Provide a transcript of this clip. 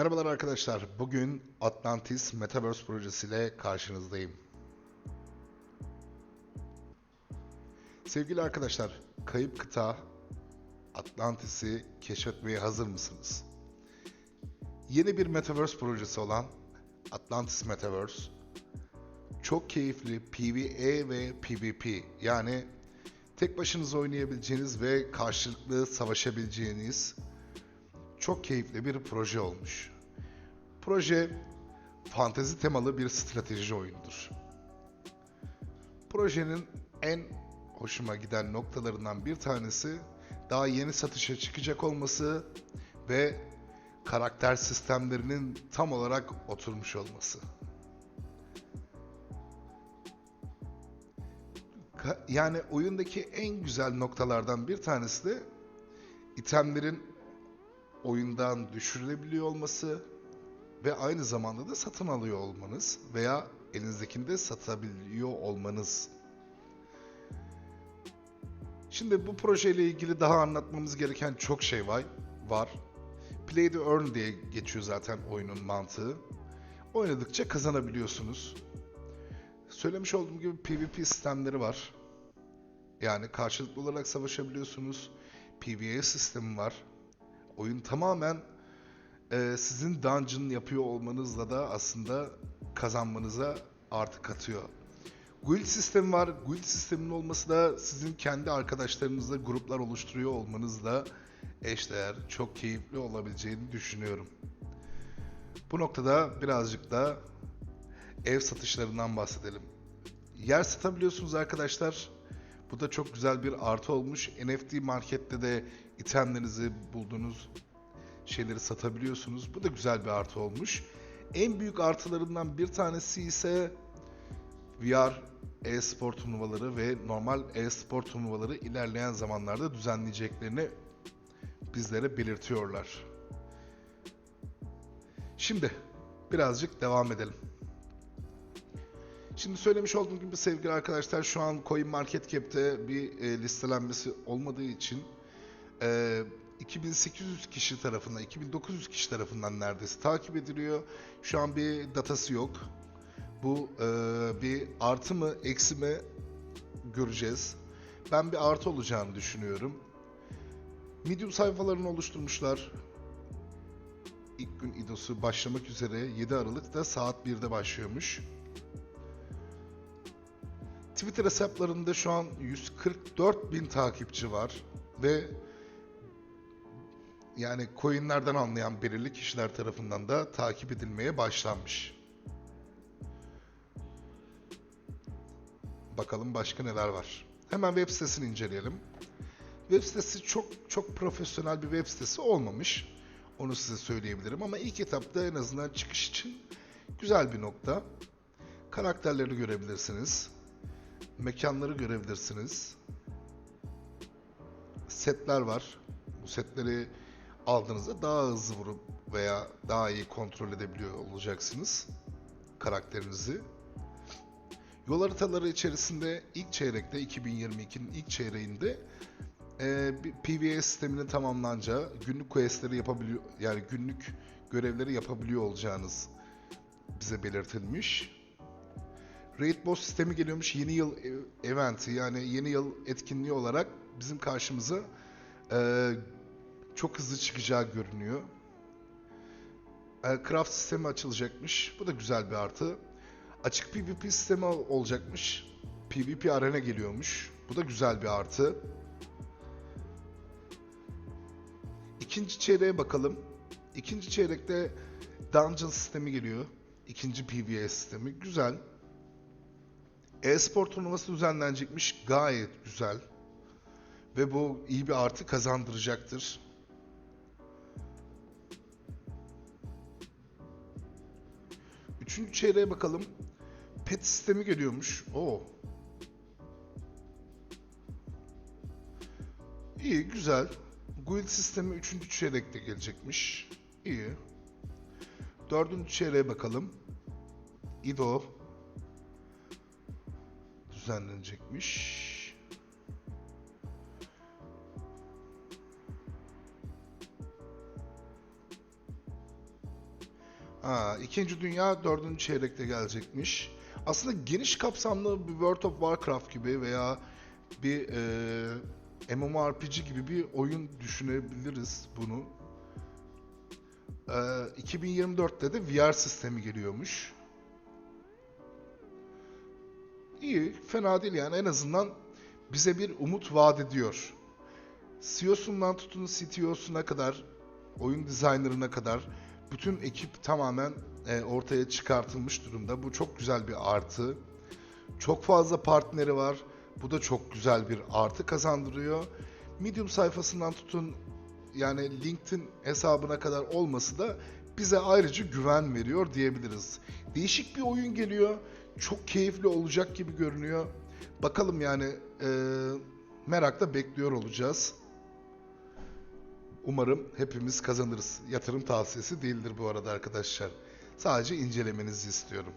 Merhabalar arkadaşlar. Bugün Atlantis Metaverse projesiyle karşınızdayım. Sevgili arkadaşlar, kayıp kıta Atlantis'i keşfetmeye hazır mısınız? Yeni bir Metaverse projesi olan Atlantis Metaverse çok keyifli PvE ve PvP yani tek başınıza oynayabileceğiniz ve karşılıklı savaşabileceğiniz çok keyifli bir proje olmuş. Proje fantezi temalı bir strateji oyunudur. Projenin en hoşuma giden noktalarından bir tanesi daha yeni satışa çıkacak olması ve karakter sistemlerinin tam olarak oturmuş olması. Yani oyundaki en güzel noktalardan bir tanesi de itemlerin oyundan düşürülebiliyor olması ve aynı zamanda da satın alıyor olmanız veya elinizdekini de satabiliyor olmanız. Şimdi bu projeyle ilgili daha anlatmamız gereken çok şey var. var. Play to earn diye geçiyor zaten oyunun mantığı. Oynadıkça kazanabiliyorsunuz. Söylemiş olduğum gibi PvP sistemleri var. Yani karşılıklı olarak savaşabiliyorsunuz. PvE sistemi var. Oyun tamamen e, sizin dungeon yapıyor olmanızla da aslında kazanmanıza artı katıyor. Guild sistemi var. Guild sisteminin olması da sizin kendi arkadaşlarınızla gruplar oluşturuyor olmanızla eşdeğer çok keyifli olabileceğini düşünüyorum. Bu noktada birazcık da ev satışlarından bahsedelim. Yer satabiliyorsunuz arkadaşlar. Bu da çok güzel bir artı olmuş. NFT markette de itemlerinizi bulduğunuz şeyleri satabiliyorsunuz. Bu da güzel bir artı olmuş. En büyük artılarından bir tanesi ise VR e-spor turnuvaları ve normal e-spor turnuvaları ilerleyen zamanlarda düzenleyeceklerini bizlere belirtiyorlar. Şimdi birazcık devam edelim. Şimdi söylemiş olduğum gibi sevgili arkadaşlar şu an CoinMarketCap'te bir e, listelenmesi olmadığı için e, 2800 kişi tarafından, 2900 kişi tarafından neredeyse takip ediliyor. Şu an bir datası yok. Bu e, bir artı mı eksi mi göreceğiz. Ben bir artı olacağını düşünüyorum. Medium sayfalarını oluşturmuşlar. İlk gün idosu başlamak üzere 7 Aralık'ta saat 1'de başlıyormuş. Twitter hesaplarında şu an 144 bin takipçi var ve yani coinlerden anlayan belirli kişiler tarafından da takip edilmeye başlanmış. Bakalım başka neler var. Hemen web sitesini inceleyelim. Web sitesi çok çok profesyonel bir web sitesi olmamış. Onu size söyleyebilirim ama ilk etapta en azından çıkış için güzel bir nokta. Karakterleri görebilirsiniz. Mekanları görebilirsiniz. Setler var. Bu setleri aldığınızda daha hızlı vurup veya daha iyi kontrol edebiliyor olacaksınız karakterinizi. Yol haritaları içerisinde ilk çeyrekte 2022'nin ilk çeyreğinde e, PvE sisteminin tamamlanacağı, günlük questleri yapabiliyor yani günlük görevleri yapabiliyor olacağınız bize belirtilmiş. Raid Boss sistemi geliyormuş yeni yıl e- eventi yani yeni yıl etkinliği olarak bizim karşımıza e, çok hızlı çıkacağı görünüyor. Craft sistemi açılacakmış. Bu da güzel bir artı. Açık PvP sistemi olacakmış. PvP arena geliyormuş. Bu da güzel bir artı. İkinci çeyreğe bakalım. İkinci çeyrekte Dungeon sistemi geliyor. İkinci PvE sistemi. Güzel. E-spor turnuvası düzenlenecekmiş. Gayet güzel. Ve bu iyi bir artı kazandıracaktır. Üçüncü çeyreğe bakalım. Pet sistemi geliyormuş. Oo. İyi, güzel. Guild sistemi üçüncü çeyrekte gelecekmiş. İyi. Dördüncü çeyreğe bakalım. İdo düzenlenecekmiş. Ha, İkinci Dünya dördüncü çeyrekte gelecekmiş. Aslında geniş kapsamlı bir World of Warcraft gibi veya bir e, MMORPG gibi bir oyun düşünebiliriz bunu. E, 2024'te de VR sistemi geliyormuş. İyi, fena değil yani en azından bize bir umut vaat ediyor. CEO'sundan tutun CTO'suna kadar, oyun designer'ına kadar bütün ekip tamamen e, ortaya çıkartılmış durumda. Bu çok güzel bir artı. Çok fazla partneri var. Bu da çok güzel bir artı kazandırıyor. Medium sayfasından tutun yani LinkedIn hesabına kadar olması da bize ayrıca güven veriyor diyebiliriz. Değişik bir oyun geliyor. Çok keyifli olacak gibi görünüyor. Bakalım yani e, merakla bekliyor olacağız. Umarım hepimiz kazanırız. Yatırım tavsiyesi değildir bu arada arkadaşlar. Sadece incelemenizi istiyorum.